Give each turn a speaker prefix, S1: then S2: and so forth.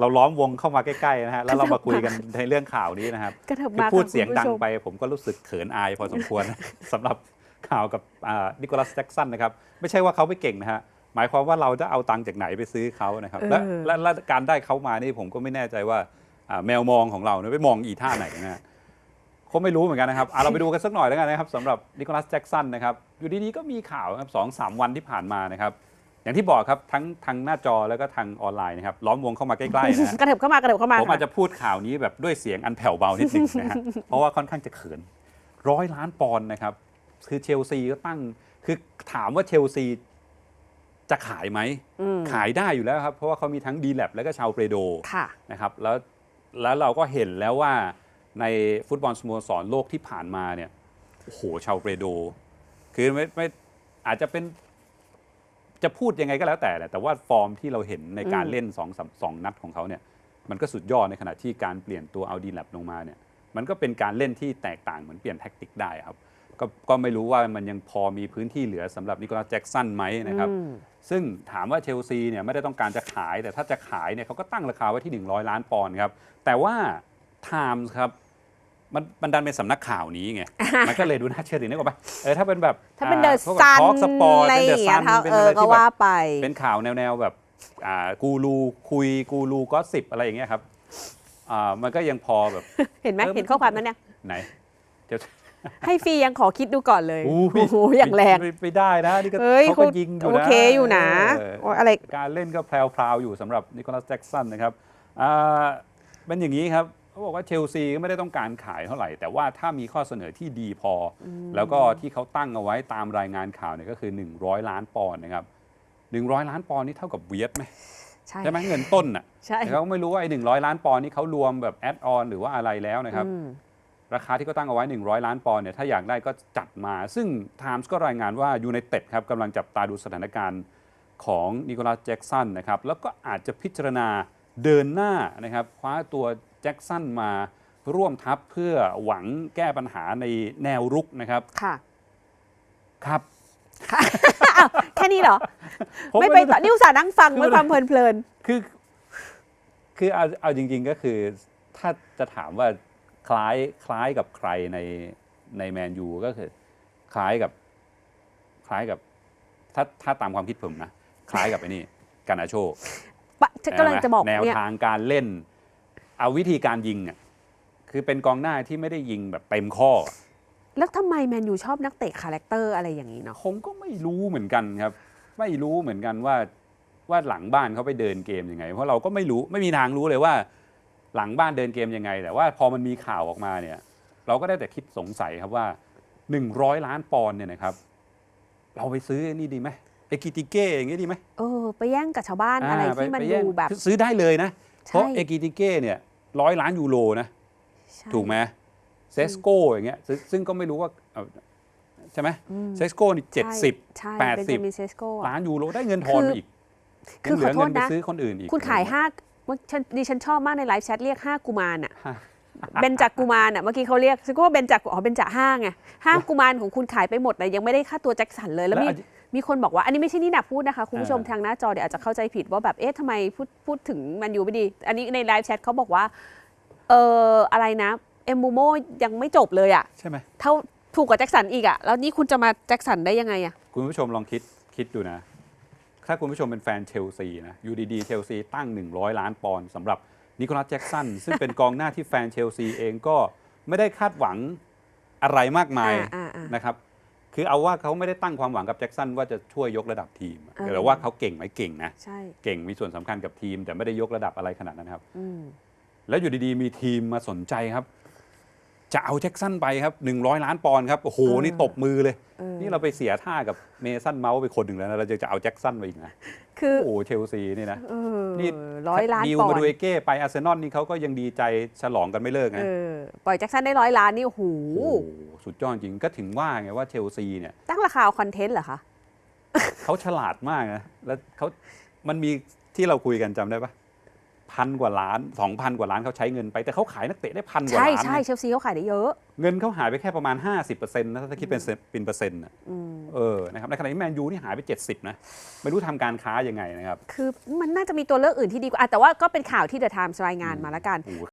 S1: เราล้อมวงเข้ามาใกล้ๆนะฮะแล้วเรามาคุยกันในเรื่องข่าวนี้นะครับ
S2: กระเถิบ
S1: คือ
S2: มา
S1: พูด
S2: ค่ะ
S1: เสียง
S2: คุณ
S1: ดัง
S2: ผู้ชม
S1: ไป ผมก็รู้สึกเขินอายพอสมควรสำหรับข่าวกับนิโคลัสแจ็กสันนะครับไม่ใช่ว่าเขาไม่เก่งนะฮะหมายความว่าเราจะเอาตังค์จากไหนไปซื้อเขานะครับและ
S2: เออ
S1: และและการได้เขามานี่ผมก็ไม่แน่ใจว่าอ่าแมวมองของเราเนี่ยไปมองอีท่าไหนนะฮะเขาไม่รู้เหมือนกันนะครับอะเราไปดูกันสักหน่อยแล้วกันนะครับสำหรับนิโคลัสแจ็กสันนะครับอยู่ดีๆก็มีข่าวครับสองสามวันที่ผ่านมานะครับ อย่างที่บอกครับทั้งทางหน้าจอแล้วก็ทางออนไลน์นะครับล้อมวงเข้ามาใกล้ๆนะฮะ
S2: กระเถิบเข้ามากระเถิบเข้ามา
S1: ผมอาจ
S2: ค่ะ
S1: จะพูดข่าวนี้แบบด้วยเสียงอันแผ่วเบานิดนึงนะฮะเพราะว่าค่อนข้างจะเขินร้อยล้านปอนด์นะครับ คือเชลซีก็ตั้ง คือถามว่าเชลซีจะขายไหม
S2: อืม
S1: ขายได้อยู่แล้วครับ เพราะว่าเขามีทั้งดีแลบแล้วก็ชาวเปโด
S2: ค่ะ
S1: นะครับแล้วแล้วเราก็เห็นแล้วว่าในฟุตบอลสโมสรโลกที่ผ่านมาเนี่ยโอ้โหชาวเปโด คือไม่ไม่อาจจะเป็น จะพูดยังไงก็แล้วแต่แหละแต่ว่าฟอร์มที่เราเห็นในการ
S2: อืม
S1: เล่นสองสามสองนัดของเขาเนี่ยมันก็สุดยอดในขณะที่การเปลี่ยนตัวเอาดีแลบลงมาเนี่ยมันก็เป็นการเล่นที่แตกต่างเหมือนเปลี่ยนแท็กติกได้ครับก็ก็ไม่รู้ว่ามันยังพอมีพื้นที่เหลือสำหรับนิโคลัสแจ็กสันไหมนะครับ
S2: อืม
S1: ซึ่งถามว่าเชลซีเนี่ยไม่ได้ต้องการจะขาย แต่ถ้าจะขายเนี่ยเขาก็ตั้งราคาไว้ที่ 100 ล้านปอนด์ครับ แต่ว่า Times ครับ มันมันดันเป็นสำนักข่าวนี้ไง มันก็เลยดูน่าเชื่อถือนึกออกปะเออถ้าเป็นแบบ
S2: ถ้าเป็นเดอะ
S1: พวก
S2: ซัน
S1: ทอล์กสปอร์ต
S2: อะไร
S1: เป็น
S2: อ
S1: เดอะ
S2: ย่าง
S1: ซั
S2: เงี้ย
S1: นเป็น
S2: เอ
S1: อะไร
S2: อก็
S1: ที่แบ
S2: ว่า
S1: บ
S2: ไป
S1: เป็นข่าวแนวๆแบบอ่ากูรูคุยกูรูก็สิบอะไรอย่างเงี้ยครับอ่ามันก็ยังพอแบบ
S2: เห็นไหม
S1: เออ
S2: เห็นข้อความนั้นเนี่ย
S1: ไหนจะ
S2: ให้ฟรียังขอคิดดูก่อนเลย
S1: โอ้
S2: โอ้โหอย่างแรง
S1: ไม่ไม่ได้นะนี่ก็
S2: เอ้ย
S1: เขาก็ยิงอยู่
S2: โอ
S1: นะ
S2: เคอยู่นะ
S1: เออ
S2: โอ้ยอะไร
S1: การเล่นก็แพรวๆอยู่สำหรับนิโคลัสแจ็กสันนะครับอ่าเป็นอย่างนี้ครับ เขาบอกว่าเชลซีก็ไม่ได้ต้องการขายเท่าไหร่ แต่ว่าถ้ามีข้อเสนอที่ดีพออแล้วก็ที่เขาตั้งเอาไว้ตามรายงานข่าวเนี่ยก็คือ 100 ล้านปอนด์นะครับ 100 ล้านปอนด์นี่เท่ากับเวียดไหม
S2: ใช่
S1: ใช่ไหมเงินต้นน่ะ
S2: ใช่
S1: แต่เขาไม่รู้ว่าไอ้100ล้านปอนด์นี่เขารวมแบบแอดออนหรือว่าอะไรแล้วนะครับ
S2: อืม
S1: ราคาที่เขาตั้งเอาไว้ 100 ล้านปอนด์เนี่ยถ้าอยากได้ก็จัดมา ซึ่ง Times ก็รายงานว่ายู i นเต็ดครับกำลังจับตาดูสถานการณ์ของนิโคลัสแจ็กสันนะครับแล้วก็อาจจะพิจารณาเดินหน้านะครับคว้าตัวแจ็กสันมาร่วมทัพเพื่อหวังแก้ปัญหาในแนวรุกนะครับ
S2: ค่ะ
S1: ครับ
S2: อ้าวแค่นี้เหรอ
S1: ผม
S2: ไม่
S1: ไม่
S2: ไปต่อนี่อุตส่าห์นั่งฟังด้วยความเพลิน
S1: คือ คือเอาเอาจริง ๆก็คือ ถ้าจะถามว่าคล้ายคล้ายกับใครในในแมนยูก็คือ คล้ายกับ คล้ายกับ ถ้าถ้าตามความคิดผมนะ คล้ายกับไอ้นี่ กานาโช
S2: ๆปะฉันกำลังจะบอก
S1: แนว
S2: เนี่ย
S1: ทางการเล่น เอาวิธีการยิงอะคือเป็นกองหน้าที่ไม่ได้ยิงแบบเต็มข้อ
S2: แล้วทำไมแมนยูชอบนักเตะคาแรคเตอร์อะไรอย่างนี้เนาะ
S1: ผมก็ไม่รู้เหมือนกันครับ ไม่รู้เหมือนกันว่าว่าหลังบ้านเขาไปเดินเกมยังไง เพราะเราก็ไม่รู้ไม่มีทางรู้เลยว่า หลังบ้านเดินเกมยังไง แต่ว่าพอมันมีข่าวออกมาเนี่ย เราก็ได้แต่คิดสงสัยครับว่า 100 ล้านปอนด์เนี่ยนะครับ เราไปซื้อไอ้นี่ดีไหมเอกิติเก้อย่างงี้ดีไหม
S2: เออ ไปแย่งกับชาวบ้านอะไรา
S1: ป
S2: ที่มัน
S1: ไป
S2: ดู
S1: แย่ง
S2: แบบ
S1: ซื้อได้เลยนะ
S2: ใช่
S1: เพราะเอกิติเก้เนี่ย ร้อยล้านยูโรนะ
S2: ใช่
S1: ถูกไหมเซสโก้อย่างเงี้ยซึ่งซึ่งก็ไม่รู้ว่าเอ่อใช่ไหม
S2: อืม
S1: เซสโก้นี่เจ็ดสิบ
S2: ใช่
S1: แปด
S2: เป็น
S1: สิบ
S2: เบนเซสโก
S1: ล้านยูโรได้เงินทอน
S2: คือ
S1: มาอีก
S2: คือ
S1: ยังเหลือ
S2: ขอโทษ
S1: เงินไป
S2: นะ
S1: ซื้อคนอื่นอีก
S2: คุณขายห้าเมื่อฉันดิฉันชอบมากในไลฟ์แชทเรียกห้ากุมารอะเบนจักกุมารอะเมื่อกี้เขาเรียกซึ่งก็ว่าเบนจักอ๋อเบนจักห้าไงห้ากุมารของคุณขายไปหมดเลยยังไม่ได้ค่าตัวแจ็คสันเลยแล้วมี
S1: แล้ว
S2: มีคนบอกว่าอันนี้ไม่ใช่นี่นาพูดนะคะคุณผู้ชม
S1: เออ
S2: ทางหน้าจอเดี๋ยวอาจจะเข้าใจผิดว่าแบบเอ๊ะทำไมพูดพูดถึงแมันยูไม่ดี อันนี้ในไลฟ์แชทเขาบอกว่าเอออะไรนะเอมบูโมยังไม่จบเลยอะ
S1: ใช่ไหม
S2: เท่าถูกกว่าแจ็คสันอีกอะแล้วนี่คุณจะมาแจ็คสันได้ยังไงอะ
S1: คุณผู้ชมลองคิดคิดดูนะ ถ้าคุณผู้ชมเป็นแฟนเชลซีนะอยู่ดีๆเชลซีตั้ง 100 ล้านปอนด์สำหรับนิโคลัสแจ็กสันซึ่งเป็นกองหน้าที่แฟนเชลซีเองก็ไม่ได้คาดหวังอะไรมากมาย
S2: อ่าอ่า
S1: นะครับ คือเอาว่าเขาไม่ได้ตั้งความหวังกับแจ็กสันว่าจะช่วยยกระดับทีม
S2: เออ
S1: แต่ว่าเขาเก่งไหมเก่งนะ
S2: ใช่
S1: เก่งมีส่วนสำคัญกับทีม แต่ไม่ได้ยกระดับอะไรขนาดนั้นครับ
S2: อืม
S1: แล้วอยู่ดีๆ มีทีมมาสนใจครับ จะเอาแจ็คสันไปครับ 100 ล้านปอนด์ครับ โอ้โห
S2: เออ
S1: นี่ตบมือเลย
S2: เออ
S1: นี่เราไปเสียท่ากับเมสันเมาส์ไปคนหนึ่งแล้วนะเราจะจะเอาแจ็คสันไปอีกนะ
S2: คือ
S1: โอ้โหเชลซีนี่นะ
S2: เออ
S1: นี่
S2: ร้อยล้าน
S1: ดิว
S2: ปอน
S1: มาดู
S2: ด์
S1: เอเก้ไปอาร์เซนอลนี่เขาก็ยังดีใจฉลองกันไม่เลิกนะ
S2: เออปล่อยแจ็คสันได้ร้อยล้านนี่โอ้โห
S1: โอ้โหสุดยอดจริงก็ถึงว่าไงว่าเชลซีเนี่ย
S2: ตั้งราคาเอาคอนเทนต์เหรอคะ
S1: เขาฉลาดมากนะแล้วเขามันมีที่เราคุยกันจำได้ปะ พันกว่าล้านสองพันกว่าล้านเขาใช้เงินไป แต่เขาขายนักเตะได้พันกว่า
S2: ใช่
S1: ล้าน
S2: ใช่
S1: นะ
S2: เชลซีเขาขายได้เยอะ
S1: เงินเขาหายไปแค่ประมาณ 50%นะถ้าคิดเป็นเซเป็นเปอร์เซ็นต์นะ
S2: อืม
S1: เออนะครับในขณะที่แมนยูนี่หายไป 70 นะ ไม่รู้ทำการค้ายังไงนะครับ
S2: คือมันน่าจะมีตัวเลือกอื่นที่ดีกว่าอะแต่ว่าก็เป็นข่าวที่เดอะไทมส์รายงานมาแล้วกัน
S1: โอ้โห